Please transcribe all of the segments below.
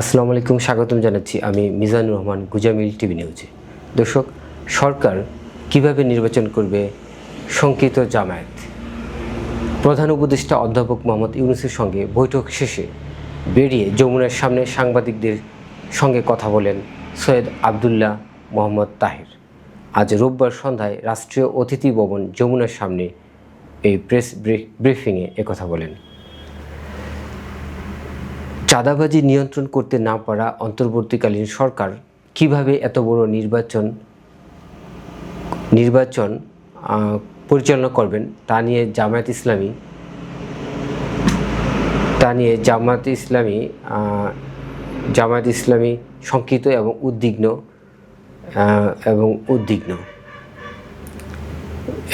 আসসালামু আলাইকুম, স্বাগতম জানাচ্ছি আমি মিজানুর রহমান গুজামিল টিভি নিউজে। দর্শক, সরকার কীভাবে নির্বাচন করবে? শঙ্কিত জামায়াত। প্রধান উপদেষ্টা অধ্যাপক মোহাম্মদ ইউনুসের সঙ্গে বৈঠক শেষে বেরিয়ে যমুনার সামনে সাংবাদিকদের সঙ্গে কথা বলেন সৈয়দ আবদুল্লাহ মোহাম্মদ তাহের। আজ রোববার সন্ধ্যায় রাষ্ট্রীয় অতিথি ভবন যমুনার সামনে এই প্রেস ব্রিফিংয়ে একথা বলেন। চাঁদাবাজি নিয়ন্ত্রণ করতে না পারা অন্তর্বর্তীকালীন সরকার কীভাবে এত বড় নির্বাচন নির্বাচন পরিচালনা করবেন তা নিয়ে জামায়াত ইসলামী, তা নিয়ে জামায়াত ইসলামী জামায়াত ইসলামী শঙ্কিত এবং উদ্বিগ্ন এবং উদ্বিগ্ন।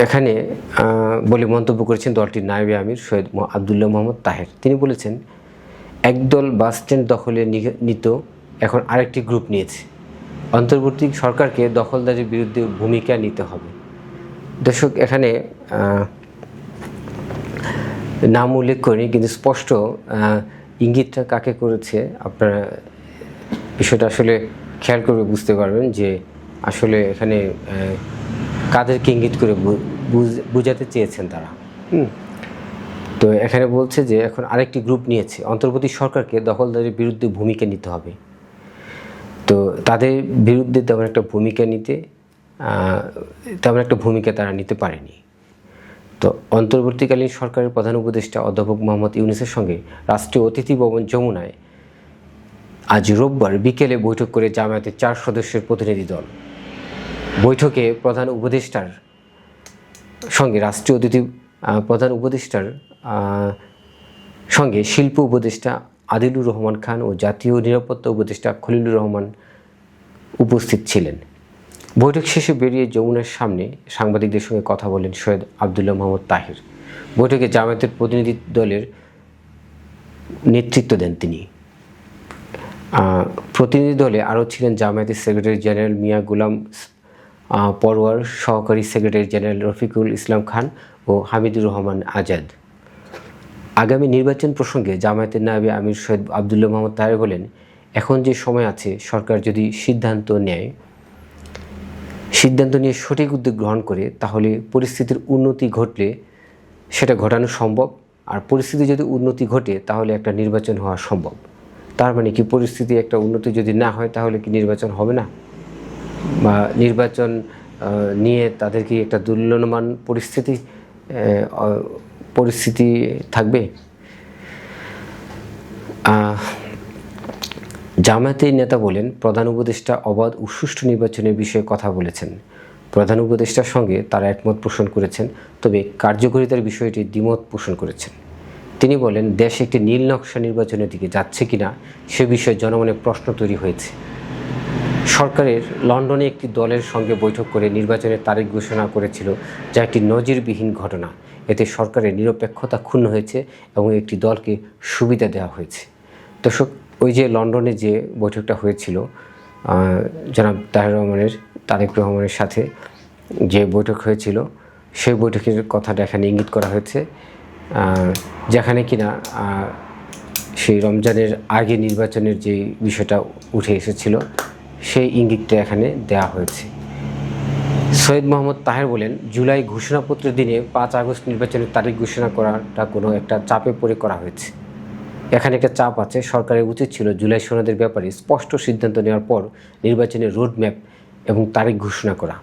এখানে বলে মন্তব্য করেছেন দলটির নায়েবে আমির সৈয়দ আবদুল্লাহ মোহাম্মদ তাহের। তিনি বলেছেন একদল বাস স্ট্যান্ড দখলে নিত, এখন আরেকটি গ্রুপ নিয়েছে। অন্তর্বর্তী সরকারকে দখলদারির বিরুদ্ধে ভূমিকা নিতে হবে। দর্শক, এখানে নাম উল্লেখ করিনি, কিন্তু স্পষ্ট ইঙ্গিতটা কাকে করেছে আপনারা বিষয়টা আসলে খেয়াল করবে বুঝতে পারবেন যে আসলে এখানে কাদেরকে ইঙ্গিত করে বুঝাতে চেয়েছেন তারা। হুম। তো এখানে বলছে যে এখন আরেকটি গ্রুপ নিয়েছে। অন্তর্বর্তী সরকারকে দখলদারের বিরুদ্ধে ভূমিকা নিতে হবে। তো তাদের বিরুদ্ধে তেমন একটা ভূমিকা নিতে তেমন একটা ভূমিকা তারা নিতে পারেনি। তো অন্তর্বর্তীকালীন সরকারের প্রধান উপদেষ্টা অধ্যাপক মোহাম্মদ ইউনুসের সঙ্গে রাষ্ট্রীয় অতিথি ভবন যমুনায় আজ রোববার বিকেলে বৈঠক করে জামায়াতের চার সদস্যের প্রতিনিধি দল। বৈঠকে প্রধান উপদেষ্টার সঙ্গে রাষ্ট্রীয় অতিথি প্রধান উপদেষ্টার সঙ্গে শিল্প উপদেষ্টা আদিলুর রহমান খান ও জাতীয় নিরাপত্তা উপদেষ্টা খলিলুর রহমান উপস্থিত ছিলেন। বৈঠক শেষে বেরিয়ে যমুনার সামনে সাংবাদিকদের সঙ্গে কথা বলেন সৈয়দ আবদুল্লাহ মোহাম্মদ তাহির। বৈঠকে জামায়াতের প্রতিনিধি দলের নেতৃত্ব দেন তিনি। প্রতিনিধি দলে আরও ছিলেন জামায়াতের সেক্রেটারি জেনারেল মিয়া গুলাম পরোয়ার, সহকারী সেক্রেটারি জেনারেল রফিকুল ইসলাম খান ও হামিদুর রহমান আজাদ। আগামী নির্বাচন প্রসঙ্গে জামায়াতের নায়েবে আমির সৈয়দ আবদুল্লাহ মোহাম্মদ তাহের বলেন, এখন যে সময় আছে, সরকার যদি সিদ্ধান্ত নেয়, সিদ্ধান্ত নিয়ে সঠিক উদ্যোগ গ্রহণ করে, তাহলে পরিস্থিতির উন্নতি ঘটলে সেটা ঘটানো সম্ভব। আর পরিস্থিতি যদি উন্নতি ঘটে, তাহলে একটা নির্বাচন হওয়া সম্ভব। তার মানে কি পরিস্থিতি একটা উন্নতি যদি না হয়, তাহলে কি নির্বাচন হবে না? বা নির্বাচন নিয়ে তাদের কি একটা দুর্লনমান পরিস্থিতি পরিস্থিতি থাকবে। জামায়াতের নেতা বলেন, প্রধান উপদেষ্টা অবাধ ও সুষ্ঠু নির্বাচনের বিষয়ে কথা বলেছেন। প্রধান উপদেষ্টার সঙ্গে তারা একমত পোষণ করেছেন, তবে কার্যকরিতার বিষয়টি দ্বিমত পোষণ করেছেন। তিনি বলেন, দেশ একটি নীল নকশা নির্বাচনের দিকে যাচ্ছে কিনা, সে বিষয়ে জনমনে প্রশ্ন তৈরি হয়েছে। সরকারের লন্ডনে একটি দলের সঙ্গে বৈঠক করে নির্বাচনের তারিখ ঘোষণা করেছিল, যা একটি নজিরবিহীন ঘটনা। এতে সরকারের নিরপেক্ষতা ক্ষুণ্ণ হয়েছে এবং একটি দলকে সুবিধা দেওয়া হয়েছে। দর্শক, ওই যে লন্ডনে যে বৈঠকটা হয়েছিল জনাব তাহের রহমানের, তারেক রহমানের সাথে যে বৈঠক হয়েছিল, সেই বৈঠকের কথাটা এখানে ইঙ্গিত করা হয়েছে যেখানে কিনা সেই রমজানের আগে নির্বাচনের যে বিষয়টা উঠে এসেছিল সেই ইঙ্গিতটা এখানে দেওয়া হয়েছে। সৈয়দ মোহাম্মদ তাহের বলেন, জুলাই ঘোষণাপত্রের দিনে পাঁচ আগস্ট নির্বাচনের তারিখ ঘোষণা করাটা কোনো একটা চাপে পড়ে করা হয়েছে। এখানে একটা চাপ আছে, সরকারের উচিত ছিল জুলাই সোনাদের ব্যাপারে স্পষ্ট সিদ্ধান্ত নেওয়ার পর নির্বাচনের রোডম্যাপ এবং তারিখ ঘোষণা করা।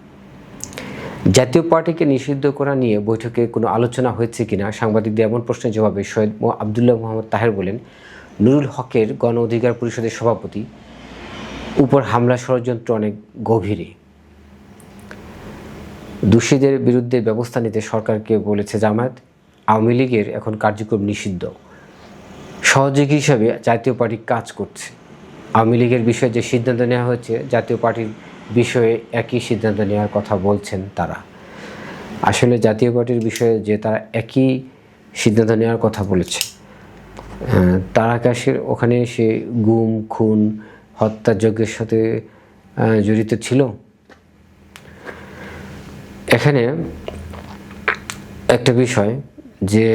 জাতীয় পার্টিকে নিষিদ্ধ করা নিয়ে বৈঠকে কোনো আলোচনা হয়েছে কিনা সাংবাদিকদের এমন প্রশ্নের জবাবে সৈয়দ আবদুল্লাহ মোহাম্মদ তাহের বলেন, নুরুল হকের গণ অধিকার পরিষদের সভাপতি উপর হামলা ষড়যন্ত্র অনেক গভীরে দোষীদের বিরুদ্ধে ব্যবস্থা নিতে সরকারকে বলেছে জামায়াত। আওয়ামী লীগের এখন কার্যক্রম নিষিদ্ধ। সহযোগী হিসাবে জাতীয় পার্টি কাজ করছে। আওয়ামী লীগের বিষয়ে যে সিদ্ধান্ত নেওয়া হয়েছে, জাতীয় পার্টির বিষয়ে একই সিদ্ধান্ত নেওয়ার কথা বলছেন তারা। আসলে জাতীয় পার্টির বিষয়ে যে তারা একই সিদ্ধান্ত নেওয়ার কথা বলেছে। তার আকাশের ওখানে সে গুম, খুন হত্যাযজ্ঞের সাথে জড়িত ছিল। এখানে একটা বিষয় যে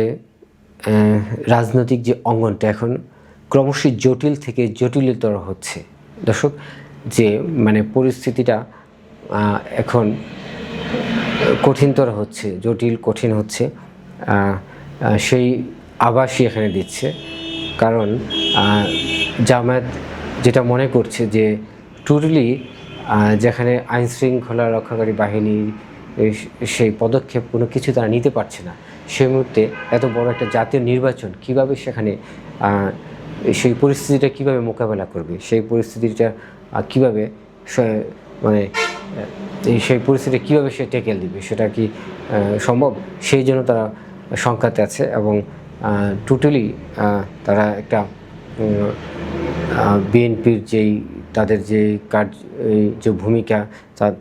রাজনৈতিক যে অঙ্গনটা এখন ক্রমশই জটিল থেকে জটিলতর হচ্ছে। দর্শক, যে মানে পরিস্থিতিটা এখন কঠিনতর হচ্ছে, জটিল, কঠিন হচ্ছে সেই আভাসই এখানে দিচ্ছে। কারণ জামায়াত যেটা মনে করছে যে টোটালি যেখানে আইন শৃঙ্খলা রক্ষাকারী বাহিনীর সেই পদক্ষেপ কোনো কিছু তারা নিতে পারছে না সেই মুহূর্তে এত বড় একটা জাতীয় নির্বাচন কীভাবে সেখানে সেই পরিস্থিতিটা কীভাবে মোকাবেলা করবে, সেই পরিস্থিতিটা কীভাবে মানে সেই পরিস্থিতি কীভাবে সে টেকেল দিবে, সেটা কি সম্ভব? সেই জন্য তারা শঙ্কাতে আছে এবং টোটালি তারা একটা বিএনপির যেই তাদের যে কাজ যে ভূমিকা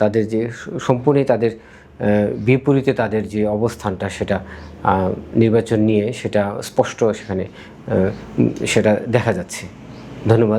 তাদের যে সম্পূর্ণই তাদের বিপরীতে তাদের যে অবস্থানটা সেটা নির্বাচন নিয়ে সেটা স্পষ্ট সেখানে সেটা দেখা যাচ্ছে। ধন্যবাদ।